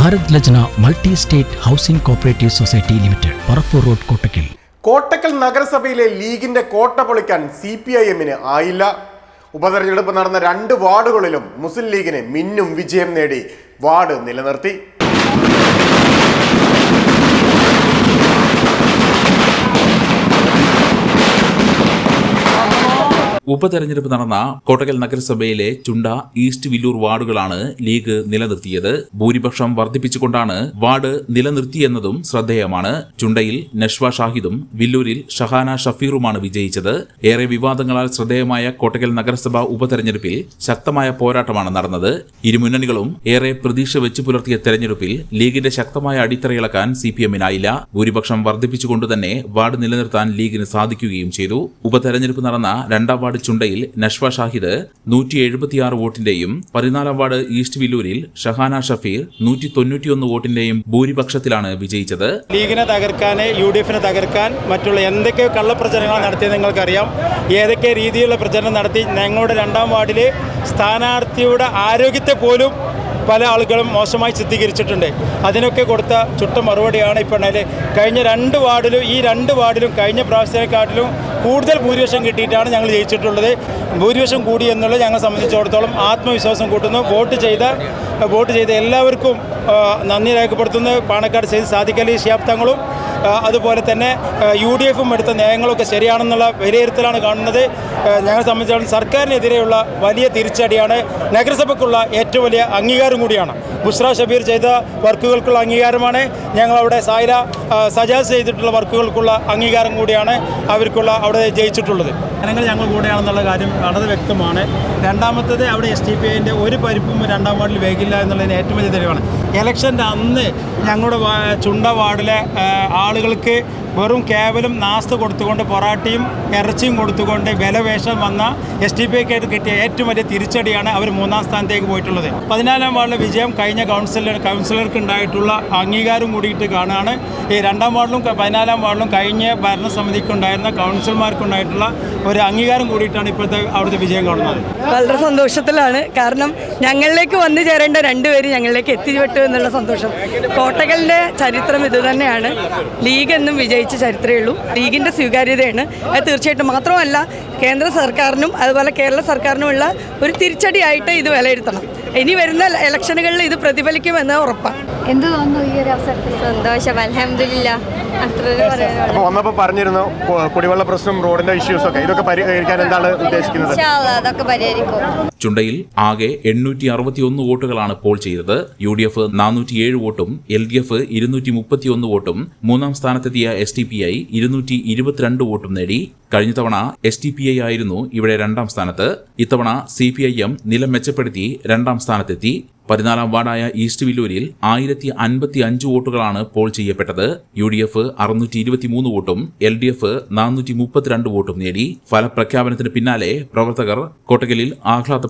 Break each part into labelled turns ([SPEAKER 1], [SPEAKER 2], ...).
[SPEAKER 1] Bharat Lajna multi state housing cooperative society limited Parappur road Kottakkal.
[SPEAKER 2] Kottakkal നഗരസഭയിലെ ലീഗിന്റെ കോട്ട പൊളിക്കാൻ സി പി ഐ എമ്മിന് ആയില്ല. ഉപതെരഞ്ഞെടുപ്പ് നടന്ന രണ്ട് വാർഡുകളിലും മുസ്ലിം ലീഗിന് മിന്നും വിജയം നേടി. വാർഡ് നിലനിർത്തി.
[SPEAKER 3] ഉപതെരഞ്ഞെടുപ്പ് നടന്ന കോട്ടക്കൽ നഗരസഭയിലെ ചുണ്ട ഈസ്റ്റ് വില്ലൂർ വാർഡുകളാണ് ലീഗ് നിലനിർത്തിയത്. ഭൂരിപക്ഷം വർദ്ധിപ്പിച്ചുകൊണ്ടാണ് വാർഡ് നിലനിർത്തിയെന്നതും ശ്രദ്ധേയമാണ്. ചുണ്ടയിൽ നഷ്വ ഷാഹിദും വില്ലൂരിൽ ഷഹാന ഷഫീറുമാണ് വിജയിച്ചത്. ഏറെ വിവാദങ്ങളാൽ ശ്രദ്ധേയമായ കോട്ടക്കൽ നഗരസഭാ ഉപതെരഞ്ഞെടുപ്പിൽ ശക്തമായ പോരാട്ടമാണ് നടന്നത്. ഇരുമുന്നണികളും ഏറെ പ്രതീക്ഷ വെച്ചു പുലർത്തിയ തെരഞ്ഞെടുപ്പിൽ ലീഗിന്റെ ശക്തമായ അടിത്തറയിളക്കാൻ സി പി എമ്മിനായില്ല ഭൂരിപക്ഷം വർദ്ധിപ്പിച്ചുകൊണ്ടുതന്നെ വാർഡ് നിലനിർത്താൻ ലീഗിന് സാധിക്കുകയും ചെയ്തു. ഉപതെരഞ്ഞെടുപ്പ് നടന്ന രണ്ടാം വാർഡ് ചുണ്ടയിൽ നഷ്വ ഷാഹിദ് നൂറ്റി എഴുപത്തിയാറ് വോട്ടിന്റെയും പതിനാലാം വാർഡ് ഈസ്റ്റ് വില്ലൂരിൽ ഷഹാന ഷഫീർ നൂറ്റി തൊണ്ണൂറ്റിയൊന്ന് വോട്ടിന്റെയും ഭൂരിപക്ഷത്തിലാണ് വിജയിച്ചത്.
[SPEAKER 4] ലീഗിനെ തകർക്കാൻ യു ഡി എഫിനെ തകർക്കാൻ മറ്റുള്ള എന്തൊക്കെ കള്ളപ്രചരണങ്ങൾ നടത്തിയത് നിങ്ങൾക്കറിയാം. ഏതൊക്കെ രീതിയിലുള്ള പ്രചരണം നടത്തി ഞങ്ങളുടെ രണ്ടാം വാർഡിലെ സ്ഥാനാർത്ഥിയുടെ ആരോഗ്യത്തെ പോലും പല ആളുകളും മോശമായി ചിത്രീകരിച്ചിട്ടുണ്ട്. അതിനൊക്കെ കൊടുത്ത ചുട്ട മറുപടിയാണ് ഇപ്പോൾ കഴിഞ്ഞ രണ്ട് വാർഡിലും ഈ രണ്ട് വാർഡിലും കഴിഞ്ഞ പ്രാവശ്യത്തെക്കാട്ടിലും കൂടുതൽ ഭൂരിപക്ഷം കിട്ടിയിട്ടാണ് ഞങ്ങൾ ജയിച്ചിട്ടുള്ളത്. ഭൂരിപക്ഷം കൂടി എന്നുള്ളത് ഞങ്ങളെ സംബന്ധിച്ചിടത്തോളം ആത്മവിശ്വാസം കൂട്ടുന്നു. വോട്ട് ചെയ്ത വോട്ട് ചെയ്ത എല്ലാവർക്കും നന്ദി രേഖപ്പെടുത്തുന്നു. പാണക്കാട് സെയ്ത് സാധിക്കലി ഷിയാബ് അതുപോലെ തന്നെ യു ഡി എഫും എടുത്ത നയങ്ങളൊക്കെ ശരിയാണെന്നുള്ള വിലയിരുത്തലാണ് കാണുന്നത്. ഞങ്ങളെ സംബന്ധിച്ചിടത്തോളം സർക്കാരിനെതിരെയുള്ള വലിയ തിരിച്ചടിയാണ്. നഗരസഭയ്ക്കുള്ള ഏറ്റവും വലിയ അംഗീകാരം കൂടിയാണ്. ബുഷ്ര ഷബീർ ചെയ്ത വർക്കുകൾക്കുള്ള അംഗീകാരമാണ്. ഞങ്ങളവിടെ സായിര സജാസ് ചെയ്തിട്ടുള്ള വർക്കുകൾക്കുള്ള അംഗീകാരം കൂടിയാണ് അവർക്കുള്ള അവിടെ ജയിച്ചിട്ടുള്ളത്. ജനങ്ങൾ ഞങ്ങൾ കൂടെയാണെന്നുള്ള കാര്യം വളരെ വ്യക്തമാണ്. രണ്ടാമത്തത് അവിടെ എസ് ടി പി ഐന്റെ ഒരു പരിപ്പും രണ്ടാം വാർഡിൽ വേഗില്ല എന്നുള്ളതിന് ഏറ്റവും വലിയ തെളിവാണ്. ഇലക്ഷന്റെ അന്ന് ഞങ്ങളുടെ ചുണ്ട വാർഡിലെ ആളുകൾക്ക് വെറും കേവലം നാസ്ത കൊടുത്തുകൊണ്ട് പൊറാട്ടിയും ഇറച്ചിയും കൊടുത്തുകൊണ്ട് വിലവേഷം വന്ന എസ് ടി പി ഐക്കായിട്ട് കിട്ടിയ ഏറ്റവും വലിയ തിരിച്ചടിയാണ് അവർ മൂന്നാം സ്ഥാനത്തേക്ക് പോയിട്ടുള്ളത്. പതിനാലാം വാർഡിലെ വിജയം കഴിഞ്ഞ കൗൺസിലർ കൗൺസിലർക്ക് ഉണ്ടായിട്ടുള്ള അംഗീകാരം കൂടിയിട്ട് കാണുകയാണ് ഈ രണ്ടാം വാർഡിലും പതിനാലാം വാർഡിലും കഴിഞ്ഞ ഭരണസമിതിക്കുണ്ടായിരുന്ന കൗൺസിലർമാർക്കുണ്ടായിട്ടുള്ള ഒരു അംഗീകാരം കൂടിയിട്ടാണ് ഇപ്പോഴത്തെ അവിടുത്തെ വിജയം കാണുന്നത്.
[SPEAKER 5] വളരെ സന്തോഷത്തിലാണ്. കാരണം ഞങ്ങളിലേക്ക് വന്നു ചേരേണ്ട രണ്ടുപേര് ഞങ്ങളിലേക്ക് എത്തിപ്പെട്ടു എന്നുള്ള സന്തോഷം. കോട്ടകലിന്റെ ചരിത്രം ഇത് തന്നെയാണ്. ലീഗ് എന്നും വിജയിച്ച ചരിത്രമേ ഉള്ളൂ ലീഗിന്റെ സ്വീകാര്യതയാണ്. അത് തീർച്ചയായിട്ടും മാത്രമല്ല കേന്ദ്ര സർക്കാരിനും അതുപോലെ കേരള സർക്കാരിനുമുള്ള ഒരു തിരിച്ചടിയായിട്ട് ഇത് വിലയിരുത്തണം. ഇനി വരുന്ന ഇലക്ഷനുകളിൽ ഇത് പ്രതിഫലിക്കുമെന്ന് ഉറപ്പാണ്.
[SPEAKER 6] എന്ത് തോന്നുന്നു ഈ ഒരു അവസരത്തിൽ? സന്തോഷം. അലഹമില്ല അത്ര പറയാനുള്ളൂ
[SPEAKER 2] അപ്പൊ വന്നപ്പോ പറഞ്ഞിരുന്നു കുടിവെള്ള പ്രശ്നം റോഡിന്റെ ഇഷ്യൂസ് ഒക്കെ. ഇതൊക്കെ പരിഹരിക്കാൻ എന്താണ് ഉദ്ദേശിക്കുന്നത്?
[SPEAKER 6] അതൊക്കെ പരിഹരിക്കും.
[SPEAKER 3] ചുണ്ടയിൽ ആകെ എണ്ണൂറ്റി അറുപത്തിയൊന്ന് വോട്ടുകളാണ് പോൾ ചെയ്തത്. യു ഡി എഫ് നാനൂറ്റിയേഴ് വോട്ടും എൽ ഡി എഫ് ഇരുന്നൂറ്റി മുപ്പത്തിയൊന്ന് വോട്ടും മൂന്നാം സ്ഥാനത്തെത്തിയ എസ് ടി പി ഐ ഇരുന്നൂറ്റി ഇരുപത്തിരണ്ട് വോട്ടും നേടി. കഴിഞ്ഞ തവണ എസ് ടി പി ഐ ആയിരുന്നു ഇവിടെ രണ്ടാം സ്ഥാനത്ത്. ഇത്തവണ സി പി ഐ എം നില മെച്ചപ്പെടുത്തി രണ്ടാം സ്ഥാനത്തെത്തി. പതിനാലാം വാർഡായ ഈസ്റ്റ് വില്ലൂരിൽ ആയിരത്തി അൻപത്തി അഞ്ച് വോട്ടുകളാണ് പോൾ ചെയ്യപ്പെട്ടത്. യു ഡി എഫ് അറുന്നൂറ്റി ഇരുപത്തിമൂന്ന് വോട്ടും എൽ ഡി എഫ് നാനൂറ്റി മുപ്പത്തിരണ്ട് വോട്ടും നേടി. ഫലപ്രഖ്യാപനത്തിന് പിന്നാലെ പ്രവർത്തകർ കോട്ടകലിൽ ആഹ്ലാദ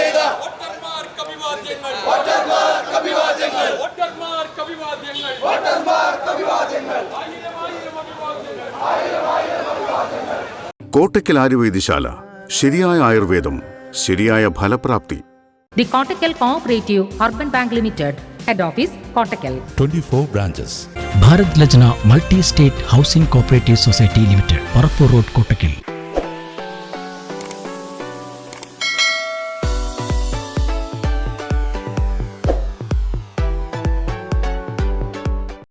[SPEAKER 7] വോട്ടർമാർക്ക് അഭിവാദ്യങ്ങൾ വോട്ടർമാർക്ക് അഭിവാദ്യങ്ങൾ വോട്ടർമാർക്ക് അഭിവാദ്യങ്ങൾ വോട്ടർമാർക്ക് അഭിവാദ്യങ്ങൾ ആയിരം ആയിരം അഭിവാദ്യങ്ങൾ
[SPEAKER 8] കോട്ടയ്ക്കൽ ആയുർവേദശാല ശരിയായ ആയുർവേദം ശരിയായ ഫലപ്രാപ്തി
[SPEAKER 9] The Kottakkal Cooperative Urban Bank Limited, Head Office, Kottakkal.
[SPEAKER 1] 24 branches Bharat Lajna multi state housing cooperative society limited Parappur road Kottakkal.